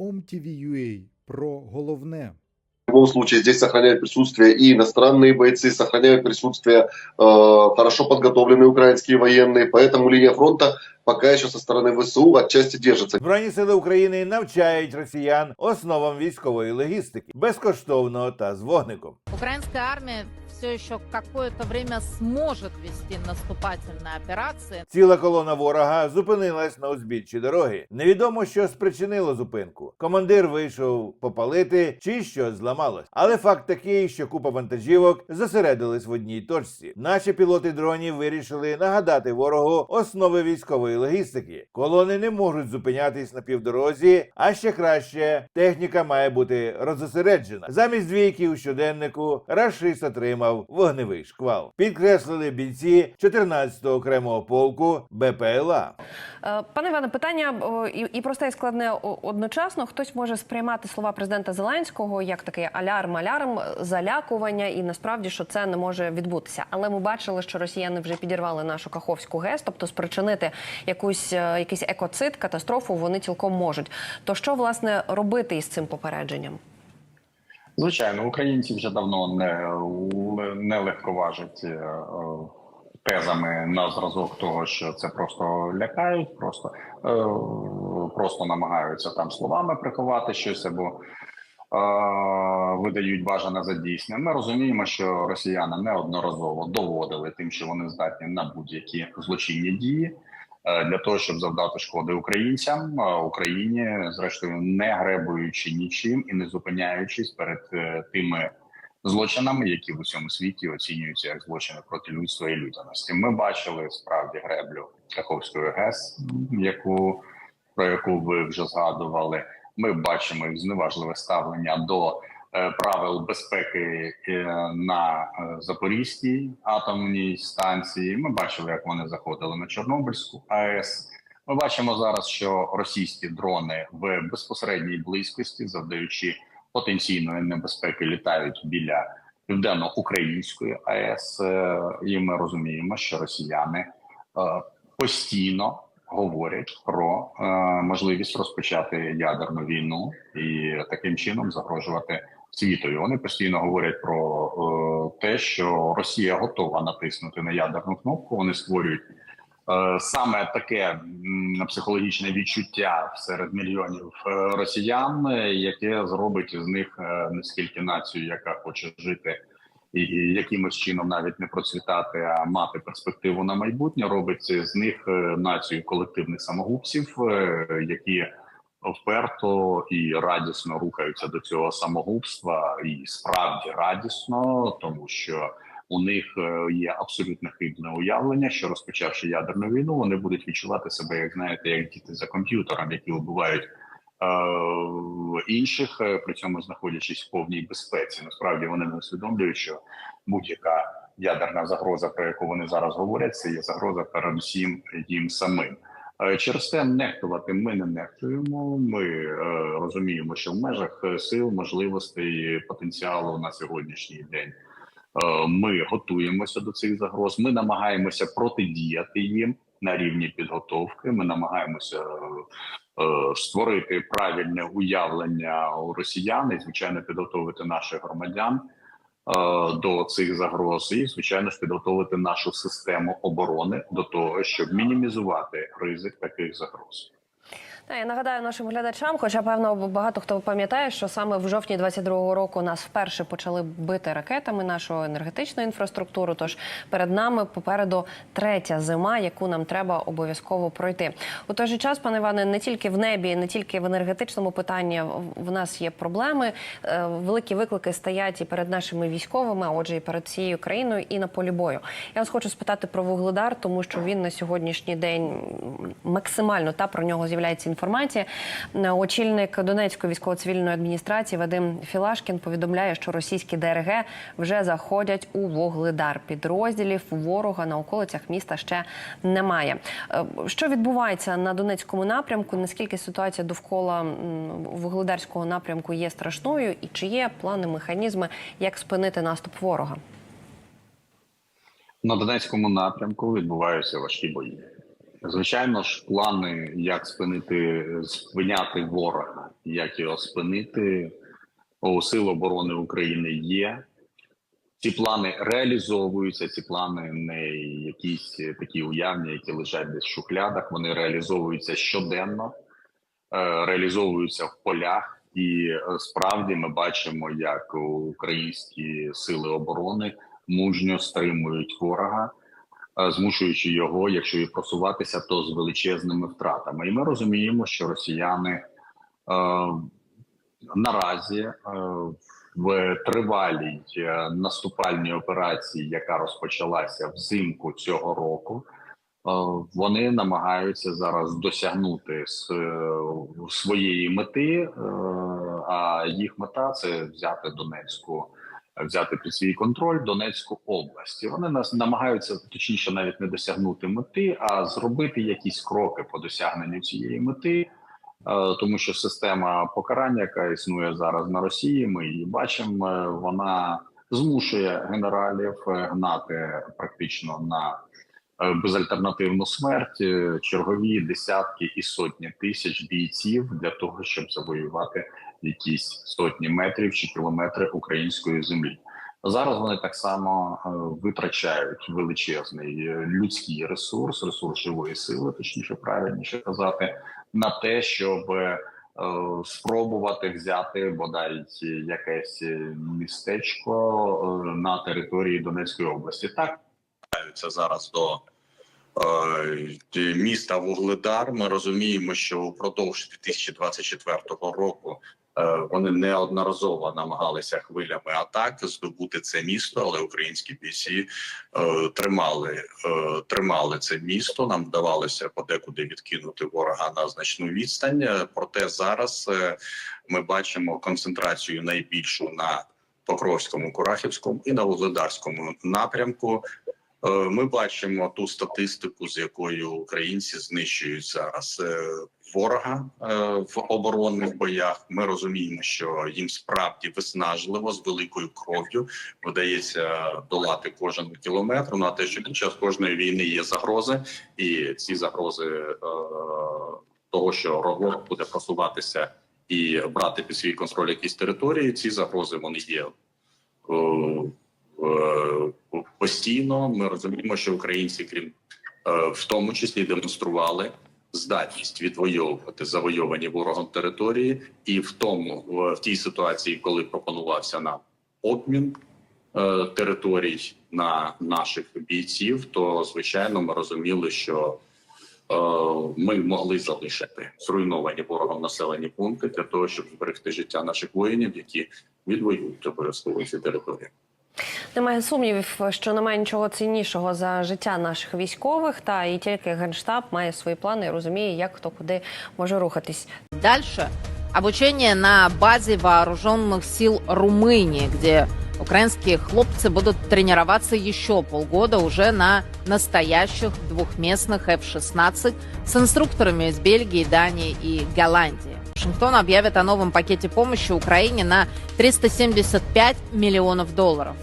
OMTV.ua про головне. В любом случае здесь сохраняют присутствие и иностранные бойцы, сохраняют присутствие э, хорошо подготовленные украинские военные, поэтому линия фронта пока еще со стороны ВСУ отчасти держится. Збройні сили України навчають росіян основам військової логістики безкоштовно та з вогником. Украинская армия все еще какое-то время сможет вести наступательные операции. Ціла колона ворога зупинилась на узбіччі дороги. Невідомо, що спричинило зупинку. Командир вийшов попалити чи щось зламалось. Але факт такий, що купа вантажівок зосередились в одній точці. Наші пілоти дронів вирішили нагадати ворогу основи військової логістики. Колони не можуть зупинятись на півдорозі, а ще краще техніка має бути розосереджена. Замість двійки у щоденнику рашист отримав вогневий шквал. Підкреслили бійці 14-го окремого полку БПЛА. Е, Пане Іване, питання і, і просте і складне одночасно. Хтось може сприймати слова президента Зеленського як такий алярм, алярм, залякування, і насправді що це не може відбутися. Але ми бачили, що росіяни вже підірвали нашу Каховську ГЕС, тобто спричинити якусь е, якийсь екоцид, катастрофу вони цілком можуть. То що власне робити із цим попередженням? Звичайно, українці вже давно не, не легковажать е, е, тезами на зразок того, що це просто лякають, просто, е, просто намагаються там словами приховати щось або видають бажане за дійсне. Ми розуміємо, що росіяни неодноразово доводили тим, що вони здатні на будь-які злочинні дії. Для того щоб завдати шкоди українцям, Україні, зрештою, не гребуючи нічим і не зупиняючись перед тими злочинами, які в усьому світі оцінюються як злочини проти людства і людяності. Ми бачили справді греблю Каховської ГЕС, яку про яку ви вже згадували. Ми бачимо їх зневажливе ставлення до е, правил безпеки е, на е, Запорізькій атомній станції. Ми бачили, як вони заходили на Чорнобильську АЕС. Ми бачимо зараз, що російські дрони в безпосередній близькості, завдаючи потенційної небезпеки, літають біля південно-української АЕС. Е, І ми розуміємо, що росіяни е, постійно говорять про е, можливість розпочати ядерну війну і таким чином загрожувати світові. Вони постійно говорять про те, що Росія готова натиснути на ядерну кнопку. Вони створюють саме таке психологічне відчуття серед мільйонів е, росіян, е, яке зробить із них е, не скільки націю, яка хоче жити і якимось чином навіть не процвітати, а мати перспективу на майбутнє, робить з них е, націю колективних самогубців, е, які вперто і радісно рухаються до цього самогубства, і справді радісно, тому що у них е, є абсолютно хибне уявлення, що розпочавши ядерну війну, вони будуть відчувати себе, як знаєте, як діти за комп'ютером, які вбивають е, інших, е, при цьому знаходячись в повній безпеці. Насправді вони не усвідомлюють, що будь-яка ядерна загроза, про яку вони зараз говорять, це є загроза передусім їм самим. Через те нехтувати ми не нехтуємо. Ми розуміємо, що в межах сил, можливостей, потенціалу на сьогоднішній день ми готуємося до цих загроз. Ми намагаємося протидіяти їм на рівні підготовки. Ми намагаємося е, е, створити правильне уявлення у росіян і звичайно підготовити наших громадян е, до цих загроз, і звичайно ж підготовити нашу систему оборони до того, щоб мінімізувати ризик таких загроз. Я нагадаю нашим глядачам, хоча певно багато хто пам'ятає, що саме в жовтні 22-го року нас вперше почали бити ракетами нашу енергетичну інфраструктуру. Тож перед нами попереду третя зима, яку нам треба обов'язково пройти. У той же час, пане Іване, не тільки в небі, не тільки в енергетичному питанні в- нас є проблеми. Е, Великі виклики стоять і перед нашими військовими, а отже, і перед всією країною, і на полі бою. Я вас хочу спитати про вугледар, тому що він на сьогоднішній день максимально та про нього з'являється інформація. Е, Очільник Донецької військово-цивільної адміністрації Вадим Філашкін повідомляє, що російські ДРГ вже заходять у вугледар. Підрозділів ворога на околицях міста ще немає. Е, Що відбувається на Донецькому напрямку? Наскільки ситуація довкола вугледарського напрямку є страшною, і чи є плани, механізми, як спинити наступ ворога? На Донецькому напрямку відбуваються важкі бої. Звичайно ж, плани, як спинити спиняти ворога як його спинити. У Сил оборони України є. Ці плани реалізовуються. Ці плани не якісь такі уявні, які лежать десь в шухлядах. Вони реалізовуються щоденно, е, реалізовуються в полях, і е, справді ми бачимо, як українські сили оборони мужньо стримують ворога, змушуючи його, якщо і просуватися, то з величезними втратами. І ми розуміємо, що росіяни е, наразі е, в тривалій е, наступальній операції, яка розпочалася взимку цього року. е, Вони намагаються зараз досягнути е, своєї мети, е, а їх мета це взяти Донецьку, взяти під свій контроль Донецьку область. І Вони нас намагаються точніше навіть не досягнути мети, а зробити якісь кроки по досягненню цієї мети. Е, тому що система покарання, яка існує зараз на Росії, ми її бачимо. е, Вона змушує генералів е, гнати практично на безальтернативну смерть чергові десятки і сотні тисяч бійців для того, щоб завоювати якісь сотні метрів чи кілометри української землі. Зараз вони так само е, витрачають величезний е, людський ресурс, ресурс живої сили, точніше правильніше казати, на те, щоб е, спробувати взяти бодай якесь містечко на території Донецької області. Так це зараз до міста Вугледар. Ми розуміємо, що упродовж 2024 року вони неодноразово намагалися хвилями атак здобути це місто, але українські бійці е, тримали, е, тримали це місто. Нам вдавалося подекуди відкинути ворога на значну відстань. Е, Проте зараз е, ми бачимо концентрацію найбільшу на Покровському, Курахівському і на Вугледарському напрямку. Е, Ми бачимо ту статистику, з якою українці знищують зараз ворога е, в оборонних боях. Ми розуміємо, що їм справді виснажливо з великою кров'ю вдається долати кожен кілометр. На те, що під час кожної війни є загрози, і ці загрози е, того, що ворог буде просуватися і брати під свій контроль якісь території. Ці загрози вони є. Е, постійно ми розуміємо, що українці, крім е, в тому числі, демонстрували здатність відвоювати завойовані ворогом території, і в тому в, тій ситуації, коли пропонувався нам обмін е, територій на наших бійців, то звичайно ми розуміли, що ми могли залишити зруйновані ворогом населені пункти для того, щоб зберегти життя наших воїнів, які відвоюють обов'язково ці території. Немає сумнівів, що немає нічого ціннішого за життя наших військових, та і тільки генштаб має свої плани і розуміє, як хто куди може рухатись. Дальше обучение на базе вооруженных сил Румынии, где украинские хлопцы будут тренироваться еще полгода уже на настоящих двухместных F-16 с инструкторами из Бельгии, Дании и Голландии. Вашингтон объявит о новом пакете помощи Украине на 375 миллионов долларов.